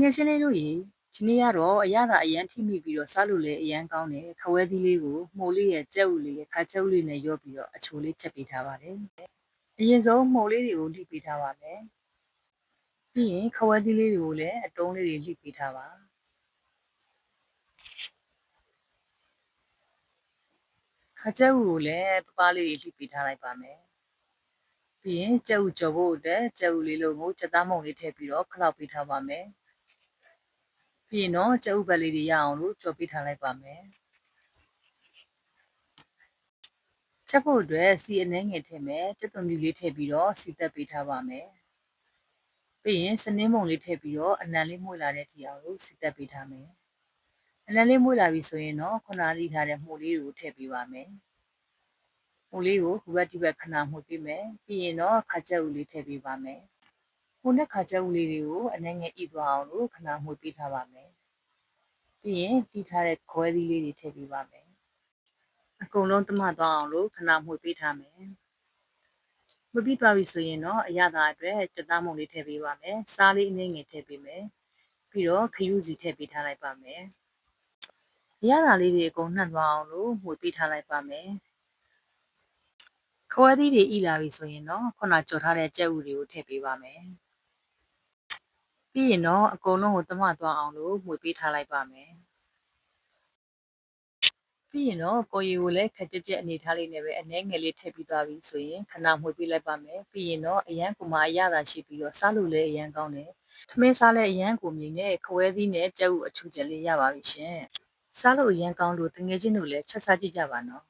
ငယ်ချင်းလေးတို့ရေဒီနေ့ကတော့အရသာအရန်ထိမိပြီးတော့စားလို့လည်းအရန်ကောင်းတယ်ခဝဲသီးလေးကိုမှုလေးရဲ့ကြက်ဥလေးရဲ့ခါချက်ဥလေးနဲ့ရော့ပြီးတော့အချိုလေးချက်ပေးထားပါတယ်အရင်ဆုံးမှုလေးတွေကိုလှိပေးထားပါမယ်ပြီးရင်ခဝဲသီးလေးတွေကိုလည်းအတုံးလေးတွေလှိပေးထားပါခါချက်ဥကိုလည်းပပလေးတွေလှိပေးထားလိုက်ပါမယ်ပြီးရင်ကြက်ဥကြော်ဖို့အတွက်ကြက်ဥလေးလုံးကိုကြက်သားမုံလေးထည့်ပြီးတော့ခလောက်ပေးထားပါမယ် ပြီးရင်တော့ကြက်ဥပတ်လေးတွေရအောင်လို့ကြော်ပေးထားလိုက်ပါမယ်ချက်ဖို့အတွက်စီအနှဲငယ်ထည့်မယ်တက်သွန်ပြူလေးထည့်ပြီးတော့စီသက်ပေးထားပါမယ်ပြီးရင်စနင်းမုံလေးထည့်ပြီးတော့အနံလေးမှုလာတဲ့ဒီအောင်လို့စီသက်ပေးထားမယ်အနံလေးမှုလာပြီဆိုရင်တော့ခုနလေးထားတဲ့မှုလေးတွေကိုထည့်ပေးပါမယ်မှုလေးကိုဟိုဘက်ဒီဘက်ခဏမှုပေးမယ်ပြီးရင်တော့ခါချက်ဥလေးထည့်ပေးပါမယ် ဟိုနဲ့ခါချက်ဥလေးတွေကိုအနှဲငယ်ဤသွားအောင်လို့ခဏမှုပေးထားပါမယ်ပြီးရင်တီးထားတဲ့ခွဲသီးလေးတွေထည့်ပေးပါမယ်အကုန်လုံးသမသွားအောင်လို့ခဏမှုပေးထားမယ်မပြီးသွားပြီဆိုရင်တော့အရသာအတွက်ကြက်သားမုံလေးထည့်ပေးပါမယ်စားလေးအနည်းငယ်ထည့်ပေးမယ်ပြီးတော့ခရုစီထည့်ပေးထားလိုက်ပါမယ်အရသာလေးတွေအကုန်နှံ့သွားအောင်လို့မှုပေးထားလိုက်ပါမယ်ခွဲသီးတွေဤလာပြီဆိုရင်တော့ခုနကြော်ထားတဲ့ကြက်ဥတွေကိုထည့်ပေးပါမယ် ပြီးရင်တော့အကုန်လုံးကိုသမသွားအောင်လို့မှုပေးထားလိုက်ပါမယ်ပြီးရင်တော့ကိုရီကိုလည်းခက်ကြက်ကြက်အနေထားလေးနဲ့ပဲအနှဲငယ်လေးထည့်ပြီးသွားပြီဆိုရင်ခဏမှွေပေးလိုက်ပါမယ်ပြီးရင်တော့အရန်ကူမအရသာရှိပြီးတော့စားလို့လည်းအရန်ကောင်းတယ်ထမင်းစားလည်းအရန်ကူမြင်နဲ့ခွဲသီးနဲ့ကြက်ဥအချူကျက်လေးရပါပြီရှင်စားလို့အရန်ကောင်းလို့တငယ်ချင်းတို့လည်းချက်စားကြည့်ကြပါနော်